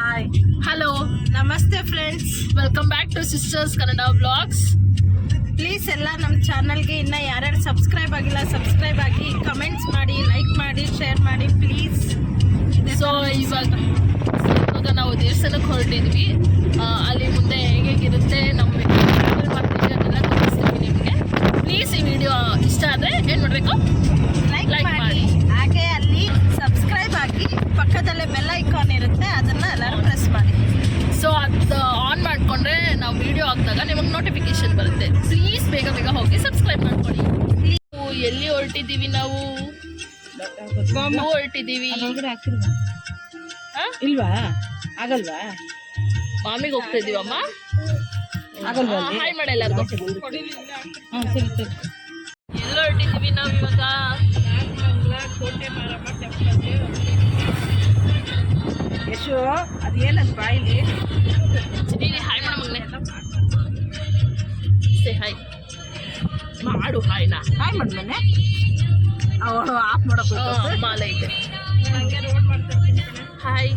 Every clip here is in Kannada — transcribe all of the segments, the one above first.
ಹಾಯ್ ಹಲೋ ನಮಸ್ತೆ friends welcome back to sisters Kannada blogs please ಎಲ್ಲ ನಮ್ಮ ಚಾನಲ್ಗೆ ಇನ್ನ ಯಾರ್ಯಾರು ಸಬ್ಸ್ಕ್ರೈಬ್ ಆಗಿಲ್ಲ ಸಬ್ಸ್ಕ್ರೈಬ್ ಆಗಿ ಕಮೆಂಟ್ಸ್ ಮಾಡಿ ಲೈಕ್ ಮಾಡಿ ಶೇರ್ ಮಾಡಿ ಪ್ಲೀಸ್ ಸೊ ಇವಾಗ ಇವಾಗ ನಾವು ದೇವಸ್ಥಾನಕ್ಕೆ ಹೊರಟಿದ್ವಿ. ಅಲ್ಲಿ ಮುಂದೆ ಹೇಗಿರುತ್ತೆ ನಮ್ಮ ಮಾಡ್ತೀವಿ ಅದೆಲ್ಲ ತೋರಿಸ್ತೀವಿ ನಿಮಗೆ. ಪ್ಲೀಸ್ ಈ ವಿಡಿಯೋ ಇಷ್ಟ ಆದರೆ ಏನು ಮಾಡಬೇಕು? ಲೈಕ್ ಲೈಕ್ ಮಾಡಿ. ಹಾಗೆ ಪಕ್ಕದಲ್ಲೇ ಬೆಲ್ ಐಕಾನ್ ಇರುತ್ತೆ ಅದನ್ನ ಎಲ್ಲರೂ ಪ್ರೆಸ್ ಮಾಡಿ. ಸೊ ಅದು ಆನ್ ಮಾಡಿಕೊಂಡ್ರೆ ನಾವು ವಿಡಿಯೋ ಹಾಕಿದಾಗ ನಿಮಗೆ ನೋಟಿಫಿಕೇಶನ್ ಬರುತ್ತೆ. ಪ್ಲೀಸ್ ಬೇಗ ಬೇಗ ಹೋಗಿ ಸಬ್ಸ್ಕ್ರೈಬ್ ಮಾಡ್ಕೊಳ್ಳಿ. ನಾವು ಎಲ್ಲಿ ಹೊರಟಿದ್ದೀವಿ ನಾವು? ಹೊರಟಿದ್ದೀವಿ? ಹಾ? ಇಲ್ವಾ? ಆಗಲ್ವಾ? ಮಾಮಿಗೆ ಹೋಗ್ತಾ ಇದೀವಮ್ಮ ಆಗಲ್ವಾ ಹಾಯ್ ಮಾಡ ಎಲ್ಲರಿಗೂ. ಹಾಂ ಸರಿ ಸರಿ. ಎಲ್ಲ ಹೊರಟಿದ್ದೀವಿ ನಾವು ಇವಾಗ? ಯಶು ಅದೇನದು ಬಾಯಿಲಿ ನೀನು ಹಾಯ್ ಮಾಡ ಮಗನೆ ಸೇ ಹಾಯ್ ಮಾಡು ಹಾಯ್ನ ಹಾಯ್ ಮಾಡ್ಮೇನೆ ಅವಳು ಆಫ್ ಮಾಡಕ್ ಆ, ಮಾಲೆ ಇದೆ ಹಾಯ್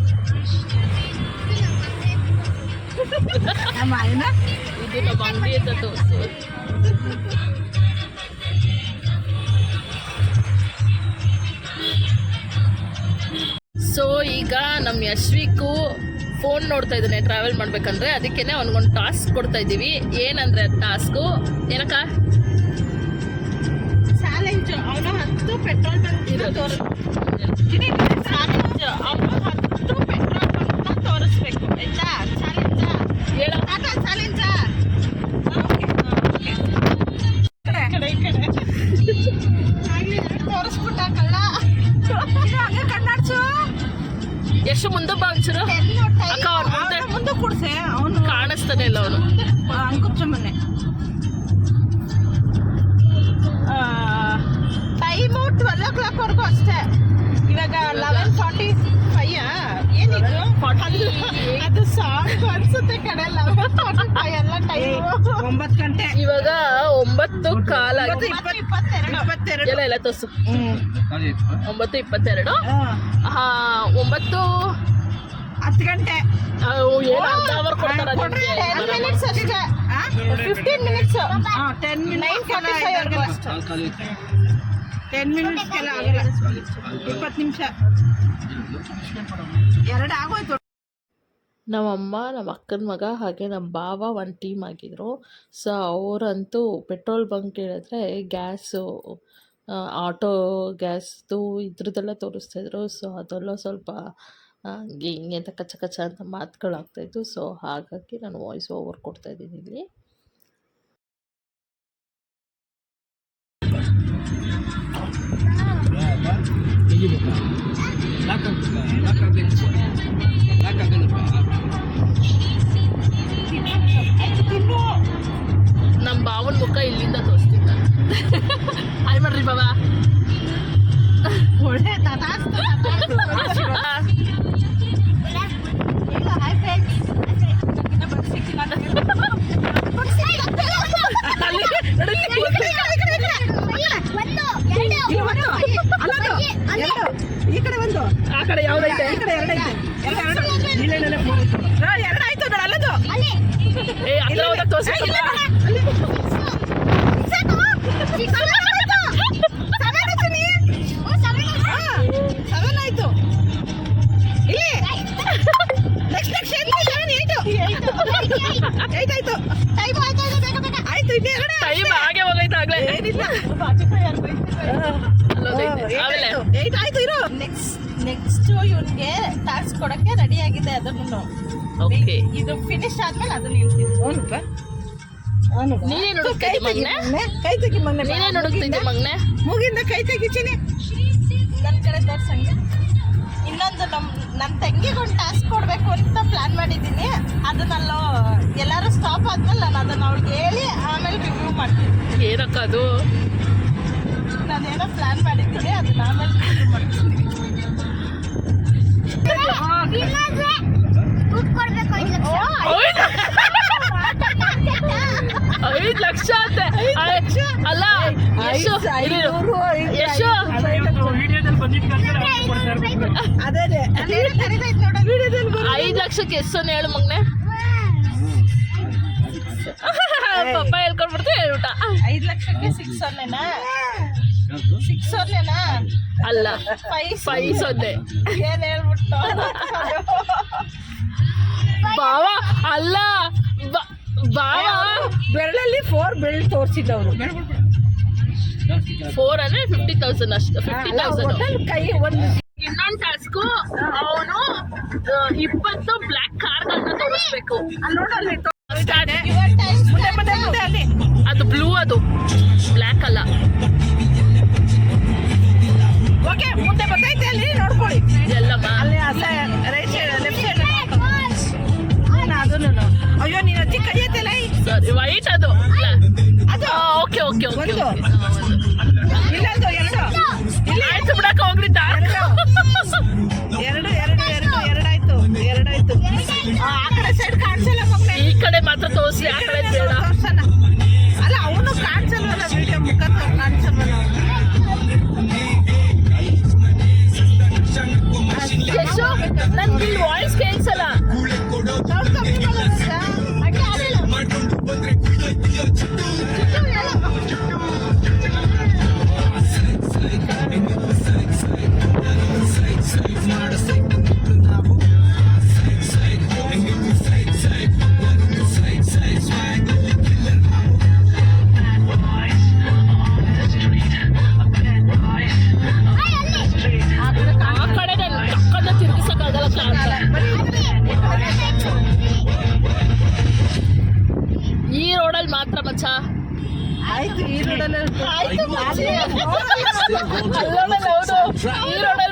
ನಮ್ಮ ಆಯ್ನ ಇದು ನಮ್ಮ ಅಂಗಡಿ ಅಂತ ನಮ್ಮ ಯಶ್ವಿಕು ಫೋನ್ ನೋಡ್ತಾ ಇದ್ದಾನೆ ಟ್ರಾವೆಲ್ ಮಾಡ್ಬೇಕಂದ್ರೆ. ಅದಕ್ಕೇನೆ ಅವನಿಗೊಂದು ಟಾಸ್ಕ್ ಕೊಡ್ತಾ ಇದ್ದೀವಿ. ಏನಂದ್ರೆ ಟಾಸ್ಕು ಏನಕ್ಕ? ಚಾಲೆಂಜ್ ಅವನು ಹತ್ತು ಪೆಟ್ರೋಲ್ ಬಂಕ್ ಇರೋದು. ಚಾಲೆಂಜ್ ಅವನು ಕಾಣಿಸ್ತಾನೆ ಇಲ್ಲ ಅವನು ಅಂಕುಚ್ಚಮ್ಮನೆ ಟೈಮು ಟ್ವೆಲ್ ಓ ಕ್ಲಾಕ್ ವರೆಗೂ ಅಷ್ಟೇ. ಇವಾಗ ಲೆವೆನ್ ಫಾರ್ಟಿ ಫೈವ್ ಏನಿದು? ಅದು ಸಾಂಗ್ ಅನ್ಸುತ್ತೆ ಕಡೆ ಲೆವೆನ್ ಫಾರ್ಟಿ ಫೈವ್ ಎಲ್ಲ ಟೈಮು ಒಂಬತ್ತು ಗಂಟೆ. ಇವಾಗ ಒಂಬತ್ತು ಕಾಲ ಇಪ್ಪತ್ತು ಇಪ್ಪತ್ತೆರಡು. ಎಲ್ಲ ಎಲ್ಲ ತೋರ್ಸು. ಒಂಬತ್ತು ಇಪ್ಪತ್ತೆರಡು. ಹಾ ಒಂಬತ್ತು ಹತ್ತು ಗಂಟೆ. ಫಿಫ್ಟೀನ್ ಮಿನಿಟ್ಸ್ ಹಾಂ? ಟೆನ್ ಮಿನಿಟ್ಸ್ ಟೆನ್ ಮಿನಿಟ್ಸ್ಗೆಲ್ಲ ಆಗಲ್ಲ. ಇಪ್ಪತ್ತು ನಿಮಿಷ. ಎರಡು ಆಗೋಯ್ತು. ನಮ್ಮಮ್ಮ ನಮ್ಮ ಅಕ್ಕನ ಮಗ ಹಾಗೆ ನಮ್ಮ ಬಾವ ಒಂದು ಟೀಮ್ ಆಗಿದ್ರು. ಸೊ ಅವರಂತೂ ಪೆಟ್ರೋಲ್ ಬಂಕ್ ಹೇಳಿದ್ರೆ ಗ್ಯಾಸು ಆಟೋ ಗ್ಯಾಸ್ದು ಇದ್ರದ್ದೆಲ್ಲ ತೋರಿಸ್ತಾಯಿದ್ರು ಸೊ ಅದೆಲ್ಲ ಸ್ವಲ್ಪ ಹಂಗೆ ಹಿಂಗೆ ಅಂತ ಕಚ್ಚ ಕಚ್ಚ ಅಂತ ಮಾತುಗಳಾಗ್ತಾಯಿತ್ತು ಸೊ ಹಾಗಾಗಿ ನಾನು ವಾಯ್ಸ್ ಓವರ್ ಕೊಡ್ತಾ ಇದ್ದೀನಿ ಇಲ್ಲಿ. ನಮ್ಮ ಬಾವನ ಮುಖ ಇಲ್ಲಿಂದ ತೋರಿಸ್ತೀನಿ ನಾನು. ಹಾಯ್ ಮಾಡ್ರಿ ಬಾಬಾ. ಒಳ್ಳೆ ಕಡೆ ಯಾವ್ದೈತೆ ಈ ಕಡೆ ಎರಡೈತೆ ನೋಡು ಅಲ್ಲದು. ಏ ಟೈಮ್ ಹಾಗೆ ಹೋಗೈತೆ ಆಗ್ಲೇ. ಏನಿಲ್ಲ. ಆಯ್ತು ನೆಕ್ಸ್ಟ್ ಇವ್ನಿಗೆ ಟಾಸ್ಕ್ ಕೊಡಕ್ಕೆ ರೆಡಿ ಆಗಿದೆ ಅದನ್ನು. ಓಕೆ ಇದು ಫಿನಿಶ್ ಆದ್ಮೇಲೆ ಅದನ್ನ ಹೇಳ್ತೀನಿ. ಅವನು ನೀನೇ ಕೈ ತೆಗಿ ಮಗ್ನೆ. ಕೈ ತೆಗಿ ನೀನೇ ಮಗ್ನೆ. ಮೂಗಿಂದ ಕೈ ತೆಗಿತೀನಿ. ನನ್ನ ಕಡೆ ತೋರ್ಸಂಗೆ. ಇನ್ನೊಂದು ನಮ್ಮ ನನ್ನ ತಂಗಿಗೊಂದು ಟಾಸ್ಕ್ ಕೊಡಬೇಕು ಅಂತ ಪ್ಲಾನ್ ಮಾಡಿದ್ದೀನಿ. ಅದನ್ನಲ್ಲೋ ಎಲ್ಲರೂ ಸ್ಟಾಪ್ ಆದ್ಮೇಲೆ ನಾನು ಅದನ್ನ ಅವ್ಳಿಗೆ ಹೇಳಿ ಆಮೇಲೆ ರಿವ್ಯೂ ಮಾಡ್ತೀನಿ. ಏನಕ್ಕ ಅದು? ನಾನೇನೋ ಪ್ಲಾನ್ ಮಾಡಿದ್ದೀನಿ ಅದನ್ನ ಆಮೇಲೆ ರಿವ್ಯೂ ಮಾಡ್ತೀನಿ. ಐದು ಲಕ್ಷ ಅಂತೆ. ಅಲ್ಲ ಎಷ್ಟು. ಐದು ಲಕ್ಷಕ್ಕೆ ಎಷ್ಟು ಹೇಳು ಮಗ್ನೆ? ಪಪ್ಪ ಹೇಳ್ಕೊಂಡ್ಬಿಡ್ತು ಹೇಳ್ಬಿಟ್ಟ. ಐದ್ ಲಕ್ಷಕ್ಕೆ ಸಿಕ್ಸ್ ಸೊನ್ನೆನಾ? ಸಿಕ್ಸ್ ಸೊನ್ನೆನಾ ಅಲ್ಲ ಫೈವ್ ಫೈ ಸೊನ್ನೆ. ಏನ್ ಹೇಳ್ಬಿಟ್ಟು? ಬಾವ ಅಲ್ಲ ಬ- ಬಾವ ಬೆರಳಲ್ಲಿ ಫೋರ್ ಬೆರಳು ತೋರಿಸಿದ್ದವ್ರು. ಫೋರ್ ಅಂದ್ರೆ ಫಿಫ್ಟಿ ತೌಸಂಡ್ ಅಷ್ಟು ಫಿಫ್ಟಿ ತೌಸಂಡ್ ಕೈ ಒಂದು ಇನ್ನೊಂದು ಟಾಸ್ಕು ಅವನು ಇಪ್ಪತ್ತು ಬ್ಲ್ಯಾಕ್ ಕಾರ್ಗಳನ್ನ ತೋರಿಸ್ಬೇಕು. ಅದು ಬ್ಲೂ ಅದು. ಬ್ಲ್ಯಾಕ್ ಅಲ್ಲ. ಓಕೆ ಮುಂದೆ ಬರ್ತೈತೆ ಅಲ್ಲಿ ನೋಡ್ಕೊಳ್ಳಿ. ಅಲ್ಲಿ ರೈಟ್ ಸೈಡ್ ಲೆಫ್ಟ್ ಸೈಡ್ ಅದನ್ನು ಅಯ್ಯೋ ನೀನು ಅತಿ ಕಡಿಯತ್ತಲ್ಲ ಸರಿ ವೈಟ್ ಅದು. ಅದು? ಓಕೆ ಓಕೆ ಓಕೆ ಒಂದು. ಇಲ್ಲೊಂದು ಎರಡು. ಆಯ್ತು ಬಿಡಕ್ಕೆ ಹೋಗ್ಲಿದ್ದ ಎರಡು. ಎರಡು ಎರಡು ಎರಡಾಯ್ತು ಎರಡಾಯ್ತು ಆ ಆ ಕಡೆ ಸೈಡ್ ಕಾಣಿಸಲ್ಲ ಈ ಕಡೆ ಮಾತ್ರ ತೋರಿಸಿ ಆ ಕಡೆ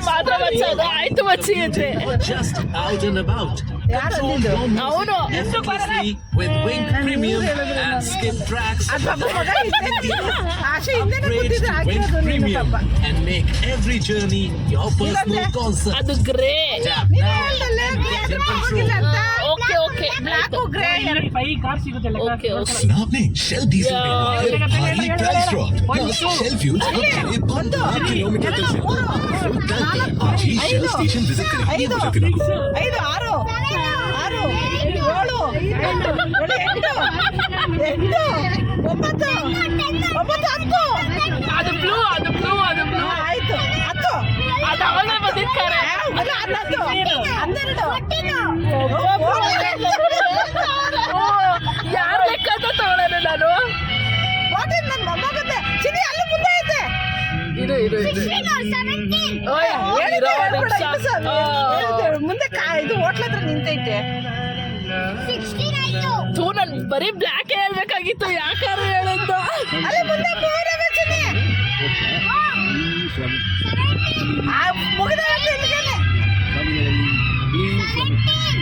ಮಾತ್ರ ಮಚ್ಚ ಅದು ಆಯ್ತು ಮಚ್ಚಿ ಅಂದ್ರೆ just out and about. ಯಾರು ಅಂದಿದ್ದು ಅವನು Effortlessly with Wing Premium and Skip Tracks. ಅದು ಪಾಪ ಮಗ ಹಿಂದೆ ನಿಂತಿದ್ದು. ಆಶೆ ಹಿಂದೆನೆ Upgrade ಕೂತಿದ್ದು to Wing ಹಾಕಿರೋದು ನೀನು Premium ಪಾಪ and make every journey your personal concert. ಅದು ಗ್ರೇ Tap ನೀನೇ now. ಹೇಳ್ದಲ್ಲ, Get grey in control. okay black grey ಸ್ನಾಪ್ನೆ shell ಒಂದು ಶೆಲ್ ಐದು ಐದು ಆರು ಆರು ಏಳು ಎಂಟು ಒಂಬತ್ತು ಒಂಬತ್ತು ಹತ್ತು ಅದು ಅದು ಅದು ಆಯ್ತು. ಹತ್ತು. ಅದು ಯಾರ ಲೆಕ್ಕ ಅಂತ ತಗೊಳ್ಳೋಣ ನಾನು ಮುಂದೆ. ಇದು. ಸರ್, ಮುಂದೆ ಕಾ ಇದು ಹೋಟ್ಲ ಹತ್ರ ನಿಂತೈತೆ. ಥೂ ನನ್ ಬರೀ ಬ್ಲ್ಯಾಕ್ ಹೇಳ್ಬೇಕಾಗಿತ್ತು ಯಾಕಾರು ಹೇಳಿದ್ದು ಅಲ್ಲಿ ಮುಂದೆ ಮುಗಿದ Thank you.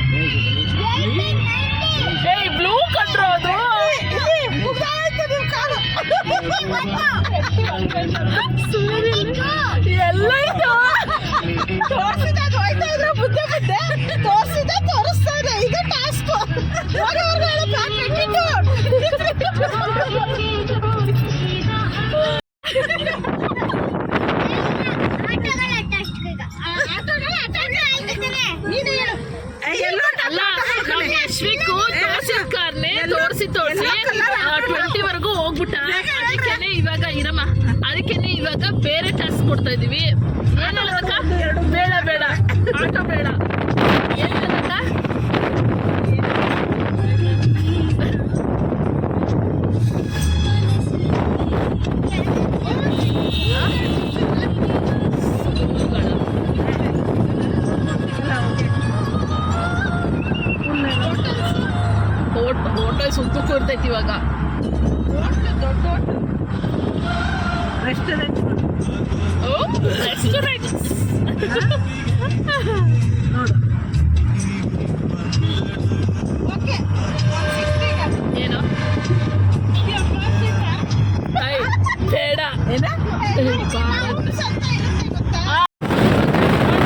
ಆಟೋ ಬೇಡ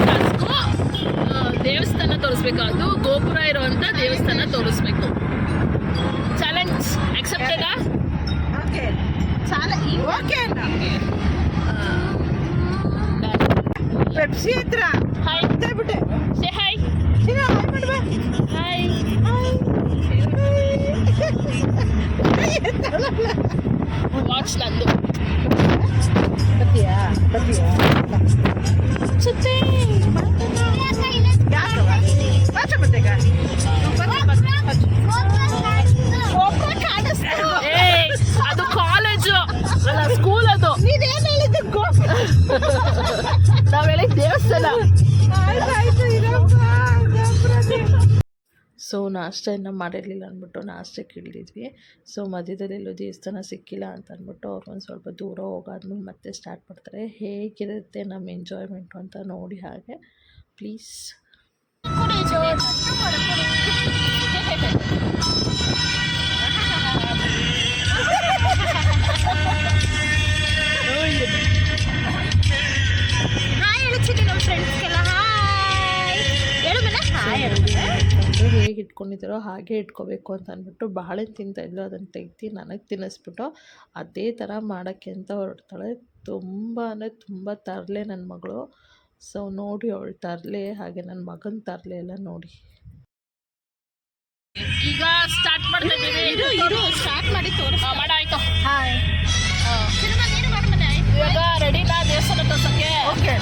ಟಾಸ್ಕು ದೇವಸ್ಥಾನ ತೋರಿಸ್ಬೇಕು ಅದು ಗೋಪುರ ಇರುವಂತ ದೇವಸ್ಥಾನ ತೋರಿಸ್ಬೇಕು. ಚಾಲೆಂಜ್ ಅಕ್ಸೆಪ್ಟೆಡಾ ಓಕೆ ಸಾಲ ಓಕೆ ಬೇಡ ಪೆಪ್ಸಿ ಹತ್ರ ಹಾಯ್ ಬಿಟ್ಟೆ ಸೇ ಹಾಯ್ ಹಾಯ್ ಮಾಡ್ಬಾ ಹಾಯ್ ವಾಚ್ ನಂದು ಬತ್ತೀಯಾ ಬತ್ತೀಯಾ ಸುತ್ತೆ ಅದು ಕಾಲೇಜು ಸ್ಕೂಲ್ ಅದು ನೀನೇನ್ ಹೇಳಿದ್ದು ಗೋಪುರ ನಾವ್ ಹೇಳಿದ ದೇವಸ್ಥಾನ ಆಯ್ತಾಯ್ತು ಇರಪ್ಪ ಗೋಪುರನೇ. ಸೊ ನಾಷ್ಟ ಇನ್ನೂ ಮಾಡಿರಲಿಲ್ಲ ಅಂದ್ಬಿಟ್ಟು ನಾಷ್ಟಕ್ಕೆ ಇಳಿದಿದ್ವಿ ಸೊ ಮಧ್ಯದಲ್ಲಿ ಎಲ್ಲೂ ದೇವಸ್ಥಾನ ಸಿಕ್ಕಿಲ್ಲ ಅಂತ ಅಂದ್ಬಿಟ್ಟು ಅವ್ರು ಒಂದು ಸ್ವಲ್ಪ ದೂರ ಹೋಗಾದ್ಮೇಲೆ ಮತ್ತೆ ಸ್ಟಾರ್ಟ್ ಮಾಡ್ತಾರೆ. ಹೇಗಿರುತ್ತೆ ನಮ್ಮ ಎಂಜಾಯ್ಮೆಂಟು ಅಂತ ನೋಡಿ ಹಾಗೆ. ಪ್ಲೀಸ್ ತಂದು ಹೇಗೆ ಇಟ್ಕೊಂಡಿದ್ದಾರೋ ಹಾಗೆ ಇಟ್ಕೋಬೇಕು ಅಂತ ಅಂದ್ಬಿಟ್ಟು ಬಾಳೆ ತಿಂತಾಯಿದ್ಲು ಅದನ್ನು ತೆಗ್ದು ನನಗೆ ತಿನ್ನಿಸ್ಬಿಟ್ಟು ಅದೇ ಥರ ಮಾಡೋಕ್ಕೆ ಅಂತ ಹೊರಡ್ತಾಳೆ. ತುಂಬ ಅಂದರೆ ತುಂಬ ತರಲೆ ನನ್ನ ಮಗಳು. ಸೊ ನೋಡಿ ಅವಳು ತರಲೆ ಹಾಗೆ ನನ್ನ ಮಗನ ತರಲೆ ಎಲ್ಲ ನೋಡಿ. ಈಗ ಸ್ಟಾರ್ಟ್ ಮಾಡ್ತಾ ಇರು ಇರು ಸ್ಟಾರ್ಟ್ ಮಾಡಿ ತೋರಿಸ್ ಮಾಡಾಯ್ತು ಹಾಯ್ ಇವಾಗ ರೆಡಿನಾ ದೇವಸ್ಥಾನ ತೋರ್ಸೋಕ್ಕೆ ಓಕೆ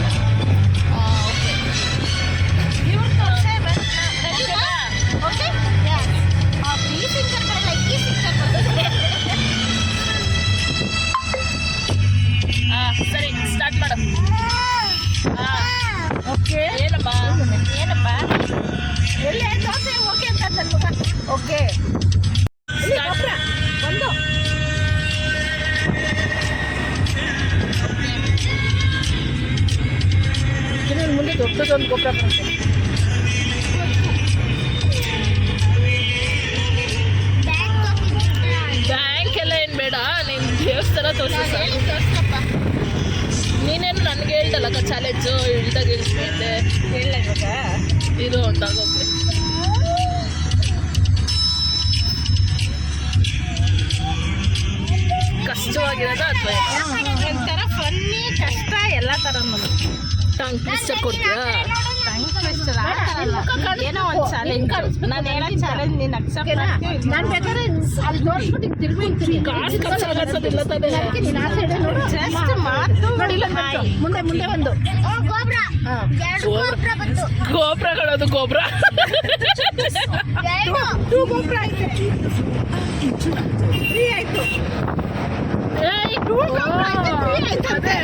ಸರಿ ಸ್ಟಾರ್ಟ್ ಮಾಡು. ಓಕೆ. ಏನಮ್ಮ? ಎಲ್ಲ ಥರ ಟಂಗ್ ಟ್ವಿಸ್ಟರ್ ಕೊಡ್ತೀಯಾ? ಏನೋ ಒಂದು ಚಾಲೆಂಜ್ ನಾನು ಹೇಳೋ ಚಾಲೆಂಜ್ ನೀನು ಅಕ್ಸೆಪ್ಟ್ ಮಾಡ್ತೀವಿ ನಾನು ಬೇಕಾದ್ರೆ ಅಲ್ಲಿ ತೋರಿಸ್ಬಿಟ್ಟು ಹಿಂಗೆ ತಿರ್ಗಿ ಕಾಸು ಖರ್ಚಾಗತ್ತದಿಲ್ಲ ತಾನೇ. ನೀನು ಆ ಸೈಡ್ ನೋಡು. ಜಸ್ಟ್ ಮಾತು ನೋಡಿಲ್ಲ ಮುಂದೆ ಮುಂದೆ ಒಂದು. ಗೋಬ್ರಗಳದು ಗೋಬ್ರ. ಟೂ ಗೋಪುರ ಆಯ್ತು. ತ್ರೀ ಆಯ್ತು. ಏಯ್, ಟೂ ಗೋಪುರ ಆಯ್ತು ತ್ರೀ ಆಯ್ತಂತೆ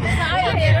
你哪里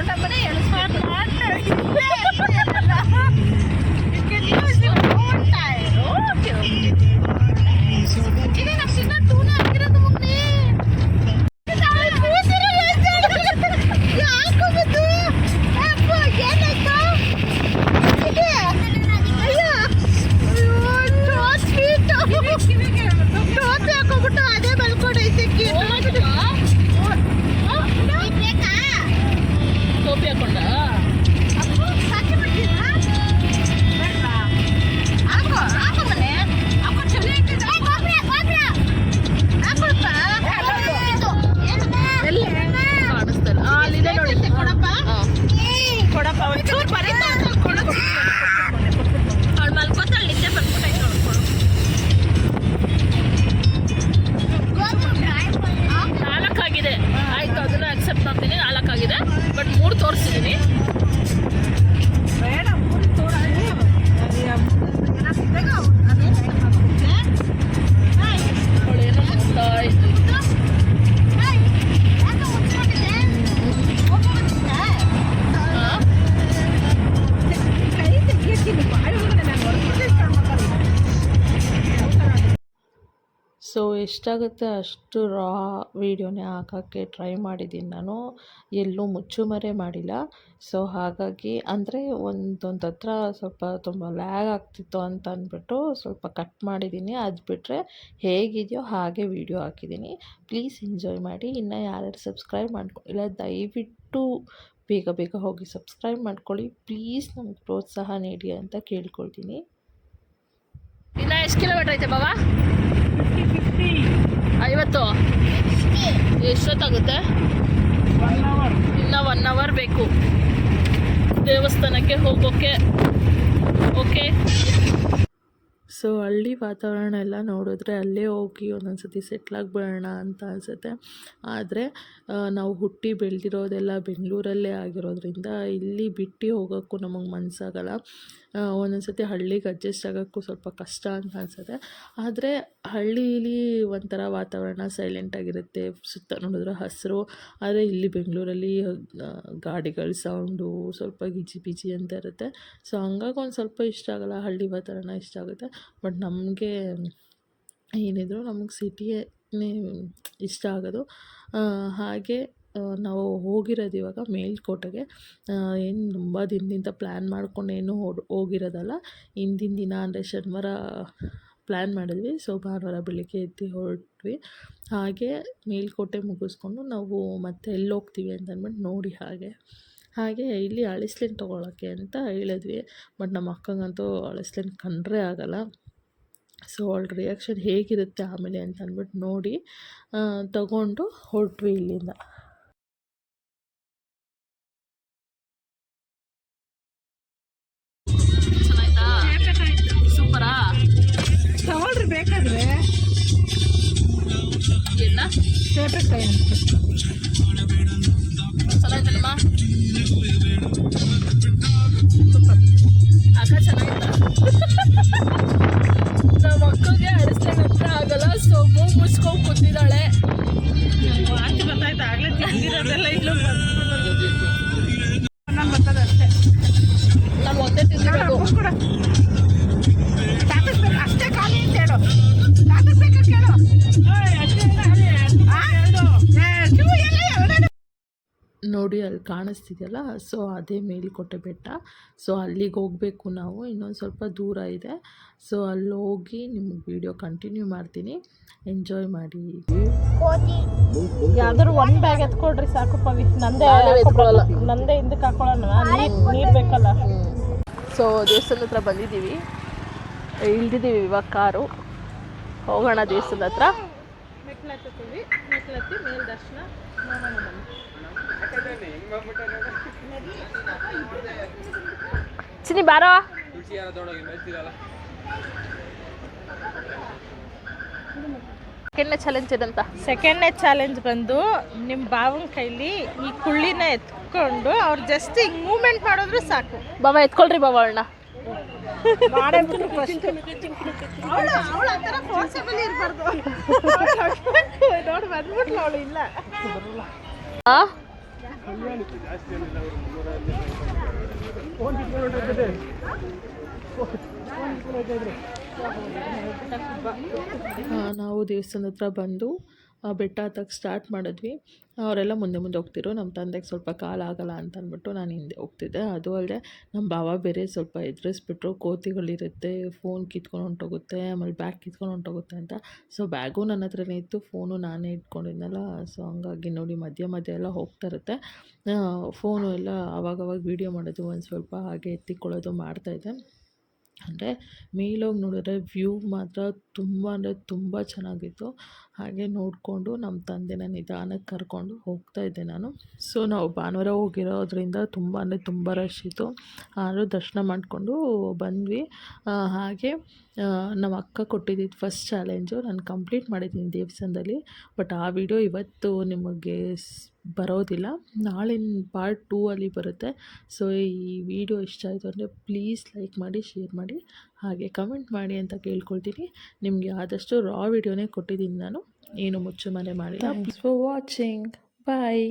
Unda pernah yang sangat lantai. So ಎಷ್ಟಾಗುತ್ತೆ ಅಷ್ಟು ರಾ ವೀಡಿಯೋನೇ ಹಾಕೋಕ್ಕೆ ಟ್ರೈ ಮಾಡಿದ್ದೀನಿ ನಾನು. ಎಲ್ಲೂ ಮುಚ್ಚುಮರೆ ಮಾಡಿಲ್ಲ. ಸೊ ಹಾಗಾಗಿ ಅಂದರೆ ಒಂದೊಂದು ಹತ್ರ ಸ್ವಲ್ಪ ತುಂಬ ಲ್ಯಾಗ್ ಆಗ್ತಿತ್ತು ಅಂತ ಅಂದ್ಬಿಟ್ಟು ಸ್ವಲ್ಪ ಕಟ್ ಮಾಡಿದ್ದೀನಿ ಅದು ಬಿಟ್ಟರೆ ಹೇಗಿದೆಯೋ ಹಾಗೆ ವೀಡಿಯೋ ಹಾಕಿದ್ದೀನಿ ಪ್ಲೀಸ್ ಎಂಜಾಯ್ ಮಾಡಿ. ಇನ್ನು ಯಾರ್ಯಾರು ಸಬ್ಸ್ಕ್ರೈಬ್ ಮಾಡ್ಕೊಂಡಿಲ್ಲ ದಯವಿಟ್ಟು ಬೇಗ ಬೇಗ ಹೋಗಿ ಸಬ್ಸ್ಕ್ರೈಬ್ ಮಾಡ್ಕೊಳ್ಳಿ. ಪ್ಲೀಸ್ ನಮ್ಗೆ ಪ್ರೋತ್ಸಾಹ ನೀಡಿ ಅಂತ ಕೇಳ್ಕೊಳ್ತೀನಿ. ಇನ್ನು ಎಷ್ಟು ಕಿಲೋಮೀಟ್ರ್ ಐತೆ ಬಾಬಾ ಐವತ್ತು. ಎಷ್ಟೊತ್ತಾಗುತ್ತೆ? ಇನ್ನು ಒನ್ ಅವರ್ ಬೇಕು. ದೇವಸ್ಥಾನಕ್ಕೆ ಹೋಗೋಕ್ಕೆ ಓಕೆ ಸೊ ಹಳ್ಳಿ ವಾತಾವರಣ ಎಲ್ಲ ನೋಡಿದ್ರೆ ಅಲ್ಲೇ ಹೋಗಿ ಒಂದೊಂದು ಸತಿ ಬರೋಣ ಅಂತ ಅನಿಸುತ್ತೆ. ಆದರೆ ನಾವು ಹುಟ್ಟಿ ಬೆಳೆದಿರೋದೆಲ್ಲ ಬೆಂಗಳೂರಲ್ಲೇ ಆಗಿರೋದ್ರಿಂದ ಇಲ್ಲಿ ಬಿಟ್ಟು ಹೋಗೋಕ್ಕೂ ನಮಗೆ ಮನಸ್ಸಾಗಲ್ಲ ಒಂದೊಂದು ಸರ್ತಿ ಹಳ್ಳಿಗೆ ಅಡ್ಜಸ್ಟ್ ಆಗೋಕ್ಕೂ ಸ್ವಲ್ಪ ಕಷ್ಟ ಅಂತ ಅನಿಸುತ್ತೆ. ಆದರೆ ಹಳ್ಳೀಲಿ ಒಂಥರ ವಾತಾವರಣ ಸೈಲೆಂಟಾಗಿರುತ್ತೆ ಸುತ್ತ ನೋಡಿದ್ರೆ ಹಸಿರು. ಆದರೆ ಇಲ್ಲಿ ಬೆಂಗಳೂರಲ್ಲಿ ಗಾಡಿಗಳ ಸೌಂಡು ಸ್ವಲ್ಪ ಗಿಜಿ ಬಿಜಿ ಅಂತ ಇರುತ್ತೆ. ಸೊ ಹಂಗಾಗಿ ಒಂದು ಸ್ವಲ್ಪ ಇಷ್ಟ ಆಗಲ್ಲ. ಹಳ್ಳಿ ವಾತಾವರಣ ಇಷ್ಟ ಆಗುತ್ತೆ. ಬಟ್ ನಮಗೆ ಏನಿದ್ರು ನಮಗೆ ಸಿಟಿಯೇ ಇಷ್ಟ ಆಗೋದು. ಹಾಗೆ ನಾವು ಹೋಗಿರೋದು ಇವಾಗ ಮೇಲ್ಕೋಟೆಗೆ. ಏನು ತುಂಬ ದಿನದಿಂದ ಪ್ಲ್ಯಾನ್ ಮಾಡ್ಕೊಂಡು ಏನು ಹೊಡ್ ಹೋಗಿರೋದಲ್ಲ. ಹಿಂದಿನ ದಿನ ಅಂದರೆ ಶನಿವಾರ ಪ್ಲ್ಯಾನ್ ಮಾಡಿದ್ವಿ. ಸೊ ಭಾನುವಾರ ಬೆಳಿಗ್ಗೆ ಎದ್ದು ಹೊರಟ್ವಿ. ಹಾಗೆ ಮೇಲ್ಕೋಟೆ ಮುಗಿಸ್ಕೊಂಡು ನಾವು ಮತ್ತೆ ಎಲ್ಲಿ ಹೋಗ್ತೀವಿ ಅಂತ ಅಂದ್ಬಿಟ್ಟು ನೋಡಿ ಹಾಗೆ. ಹಾಗೆ ಇಲ್ಲಿ ಅಳಿಸ್ಲಿನ್ ತೊಗೊಳಕ್ಕೆ ಅಂತ ಹೇಳಿದ್ವಿ. ಬಟ್ ನಮ್ಮ ಅಕ್ಕಂಗಂತೂ ಅಳಿಸ್ಲೆನ್ ಕಂಡ್ರೆ ಆಗಲ್ಲ. ಸೊ ಅವಳ ರಿಯಾಕ್ಷನ್ ಹೇಗಿರುತ್ತೆ ಆಮೇಲೆ ಅಂತ ಅಂದ್ಬಿಟ್ಟು ನೋಡಿ ತಗೊಂಡು ಹೊರಟ್ವಿ ಇಲ್ಲಿಂದ. ಇಲ್ಲ ಸೇಪೆಕಾಯಿ ಅಂತ ಚೆನ್ನಾಗಿತ್ತಲ್ಲಮ್ಮ ಕಾಣಿಸ್ತಿದೆಯಲ್ಲ? ಸೊ ಅದೇ ಮೇಲುಕೋಟೆ ಬೆಟ್ಟ. ಸೊ ಅಲ್ಲಿಗೆ ಹೋಗಬೇಕು ನಾವು. ಇನ್ನೊಂದು ಸ್ವಲ್ಪ ದೂರ ಇದೆ. ಸೊ ಅಲ್ಲಿ ಹೋಗಿ ನಿಮ್ಗೆ ವಿಡಿಯೋ ಕಂಟಿನ್ಯೂ ಮಾಡ್ತೀನಿ. ಎಂಜಾಯ್ ಮಾಡಿ. ಯಾವ್ದಾದ್ರು ಒಂದು ಬ್ಯಾಗ್ ಎತ್ಕೊಳ್ರಿ ಸಾಕು ಪವಿ. ನಂದೇ. ನಂದೇ ಹಿಂದಕ್ಕೆ ಹಾಕೊಳ್ಳೋಣ. ನೀರ್ ನೀರ್ ಬೇಕಲ್ಲ? ಸೊ ದೇವಸ್ಥಾನ ಹತ್ರ ಬಂದಿದ್ದೀವಿ. ಇಳ್ದಿದ್ದೀವಿ ಇವಾಗ ಕಾರು. ಹೋಗೋಣ ದೇವಸ್ಥಾನ ಹತ್ರ. ಮೆಟ್ಲತ್ತೀವಿ. ಮೆಟ್ಲತ್ತಿ ಮೇಲ್ ದರ್ಶನ ನೋಡೋಣ ಬನ್ನಿ ಚಿನಿ ಬಾರೋ. ಸೆಕೆಂಡ್ನೇ ಚಾಲೆಂಜ್ ಇದಂತ. ಸೆಕೆಂಡ್ನೇ ಚಾಲೆಂಜ್ ಬಂದು ನಿಮ್ಮ ಬಾವನ ಕೈಲಿ ಈ ಕುಳ್ಳಿನ ಎತ್ಕೊಂಡು ಅವ್ರು ಜಸ್ಟ್ ಹಿಂಗ್ ಮೂವ್ಮೆಂಟ್ ಮಾಡಿದ್ರು ಸಾಕು. ಬಾಬಾ ಎತ್ಕೊಳ್ರಿ ಬಾಬಾ ಅಣ್ಣ ಮಾಡೇ ಬಿಟ್ರು ಫಸ್ಟ್ ಅವಳು ಅವಳು ಆ ಥರ ಫೋರ್ಸಬಲ್ ಇರಬಾರ್ದು. ನೋಡಿ ಬಂದ್ಬಿಟ್ಲು ಅವಳು ಇಲ್ಲ ನಾವು ದೇವಸ್ಥಾನದ ಹತ್ರ ಬಂದು ಬೆಟ್ಟ ಹತ್ತಕ್ಕೆ ಸ್ಟಾರ್ಟ್ ಮಾಡಿದ್ವಿ. ಅವರೆಲ್ಲ ಮುಂದೆ ಮುಂದೆ ಹೋಗ್ತಿರು ನಮ್ಮ ತಂದೆಗೆ ಸ್ವಲ್ಪ ಕಾಲಾಗಲ್ಲ ಅಂತ ಅಂದ್ಬಿಟ್ಟು ನಾನು ಹಿಂದೆ ಹೋಗ್ತಿದ್ದೆ. ಅದು ಅಲ್ಲದೆ ನಮ್ಮ ಭಾವ ಬೇರೆ ಸ್ವಲ್ಪ ಎದುರಿಸ್ಬಿಟ್ರು. ಕೋತಿಗಳಿರುತ್ತೆ ಫೋನ್ ಕಿತ್ಕೊಂಡು ಹೊಂಟೋಗುತ್ತೆ, ಆಮೇಲೆ ಬ್ಯಾಗ್ ಕಿತ್ಕೊಂಡು ಹೊಂಟೋಗುತ್ತೆ ಅಂತ. ಸೊ ಬ್ಯಾಗು ನನ್ನ ಹತ್ರನೇ ಇತ್ತು. ಫೋನು ನಾನೇ ಇಟ್ಕೊಂಡಿದ್ನಲ್ಲ. ಸೊ ಹಂಗಾಗಿ ನೋಡಿ ಮಧ್ಯ ಮಧ್ಯ ಎಲ್ಲ ಹೋಗ್ತಾ ಇರುತ್ತೆ. ಫೋನು ಎಲ್ಲ ಆವಾಗವಾಗ ವೀಡಿಯೋ ಮಾಡೋದು, ಒಂದು ಸ್ವಲ್ಪ ಹಾಗೆ ಎತ್ತಿಕೊಳ್ಳೋದು ಮಾಡ್ತಾಯಿದ್ದೆ ಅಂದರೆ ಮೇಲೋಗಿ ನೋಡಿದ್ರೆ ವ್ಯೂ ಮಾತ್ರ ತುಂಬ ಅಂದರೆ ತುಂಬ ಚೆನ್ನಾಗಿತ್ತು. ಹಾಗೆ ನೋಡಿಕೊಂಡು ನಮ್ಮ ತಂದೆನ ನಿಧಾನಕ್ಕೆ ಕರ್ಕೊಂಡು ಹೋಗ್ತಾ ಇದ್ದೆ ನಾನು. ಸೊ ನಾವು ಭಾನುವಾರ ಹೋಗಿರೋದ್ರಿಂದ ತುಂಬ ಅಂದರೆ ತುಂಬ ರಶ್ ಇತ್ತು. ಆದರೂ ದರ್ಶನ ಮಾಡಿಕೊಂಡು ಬಂದ್ವಿ. ಹಾಗೆ ನಮ್ಮ ಅಕ್ಕ ಕೊಟ್ಟಿದ್ದಿದ್ದು ಫಸ್ಟ್ ಚಾಲೆಂಜು ನಾನು ಕಂಪ್ಲೀಟ್ ಮಾಡಿದ್ದೀನಿ ದೇವಸ್ಥಾನದಲ್ಲಿ. ಬಟ್ ಆ ವಿಡಿಯೋ ಇವತ್ತು ನಿಮಗೆ ಬರೋದಿಲ್ಲ. ನಾಳಿನ ಪಾರ್ಟ್ ಟೂ ಅಲ್ಲಿ ಬರುತ್ತೆ. ಸೊ ಈ ವಿಡಿಯೋ ಇಷ್ಟ ಆಯಿತು ಅಂದರೆ ಪ್ಲೀಸ್ ಲೈಕ್ ಮಾಡಿ ಶೇರ್ ಮಾಡಿ. ಹಾಗೆ ಕಮೆಂಟ್ ಮಾಡಿ ಅಂತ ಕೇಳ್ಕೊಳ್ತೀನಿ. ನಿಮಗೆ ಆದಷ್ಟು ರಾ ವಿಡಿಯೋನೇ ಕೊಟ್ಟಿದ್ದೀನಿ ನಾನು. ಏನು ಮುಚ್ಚು ಮನೆ ಮಾಡಿಲ್ಲ ಫಾರ್ ವಾಚಿಂಗ್ ಬಾಯ್